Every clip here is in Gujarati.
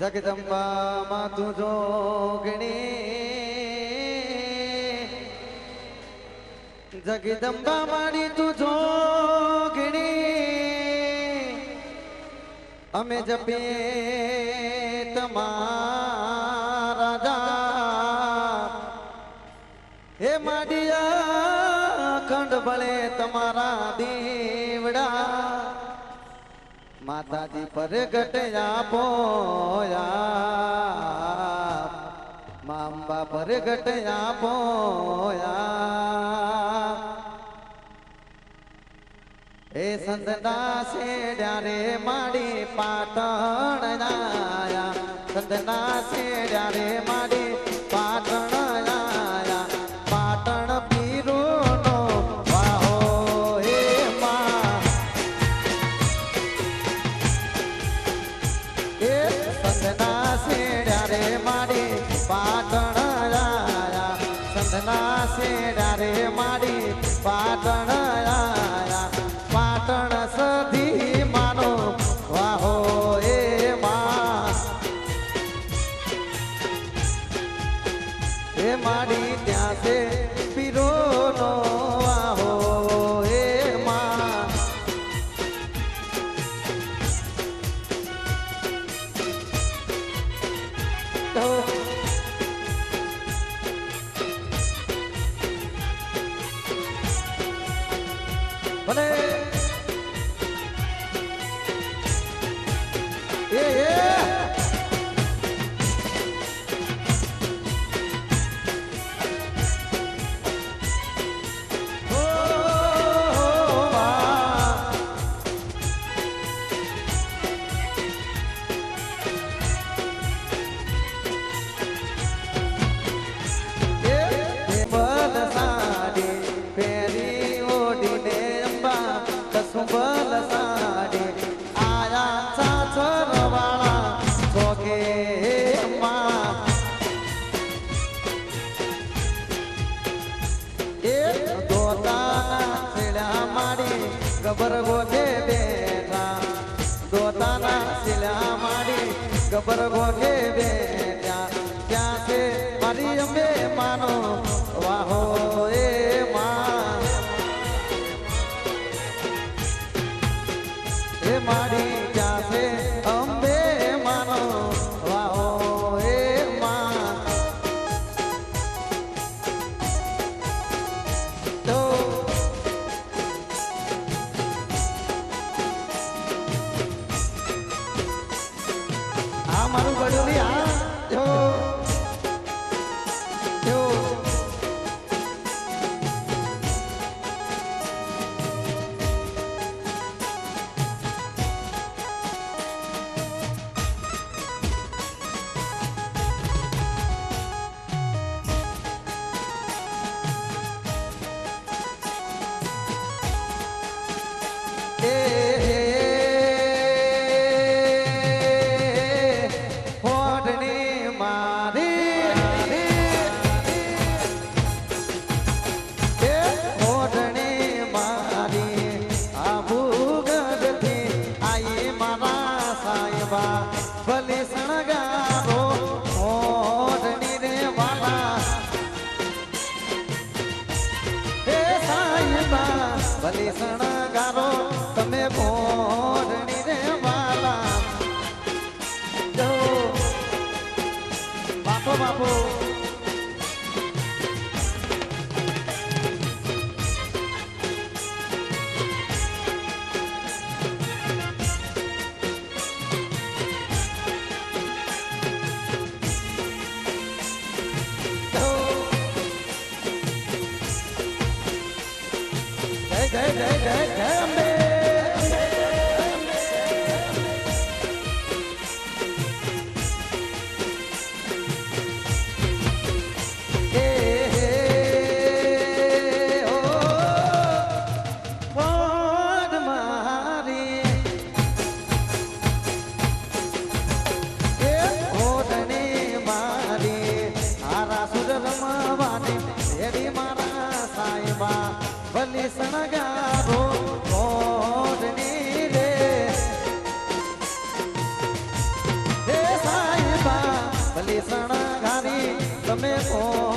જગદંબા માં તું જોગણી જગદંબા મારી તું જોગણી અમે જપીએ તમારા હે માડિયા ખંડ ભળે તમારા દીવડા માતાજી પ્રગટ આપો યાર માંબા પ્રગટ આપો યાર એ સંતના શેડ્યા રે માડી પાટણ આયા સંતના શેડ્યા રે માડી સંતના શેડ્યા રે માડી, પાટણ આયા, પાટણ સધી માનો, વાહો એ માં. એ માડી ત્યાં ભલે ગબર ગોગે બેઠા દોતાના શીલા માડી ગબર મારું ગળ્યું નહીં. આ તમે કોણની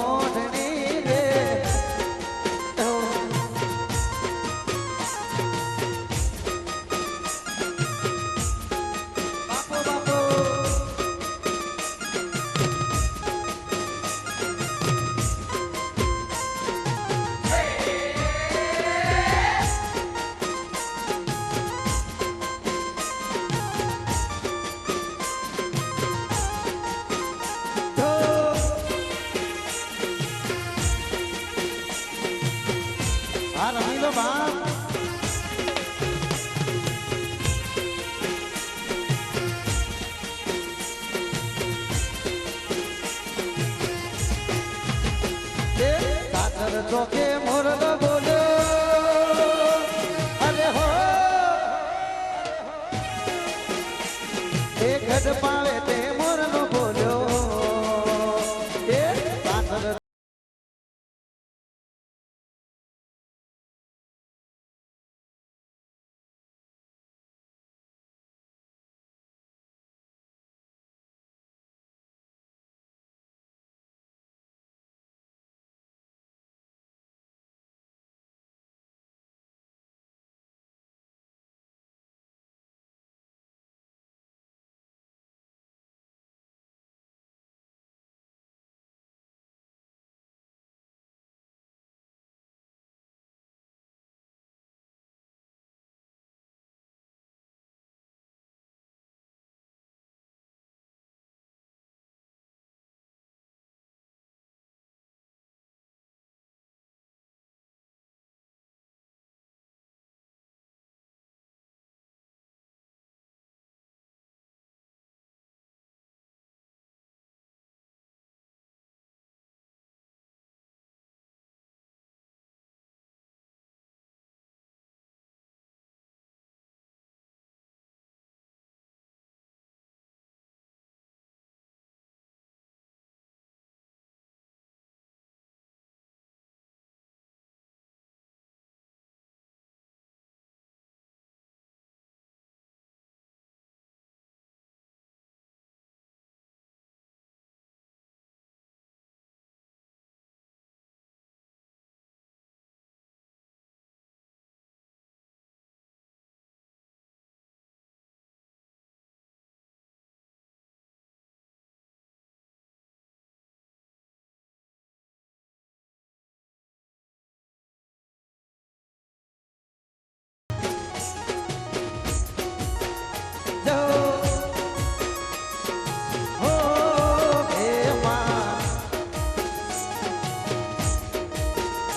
চোখে মরল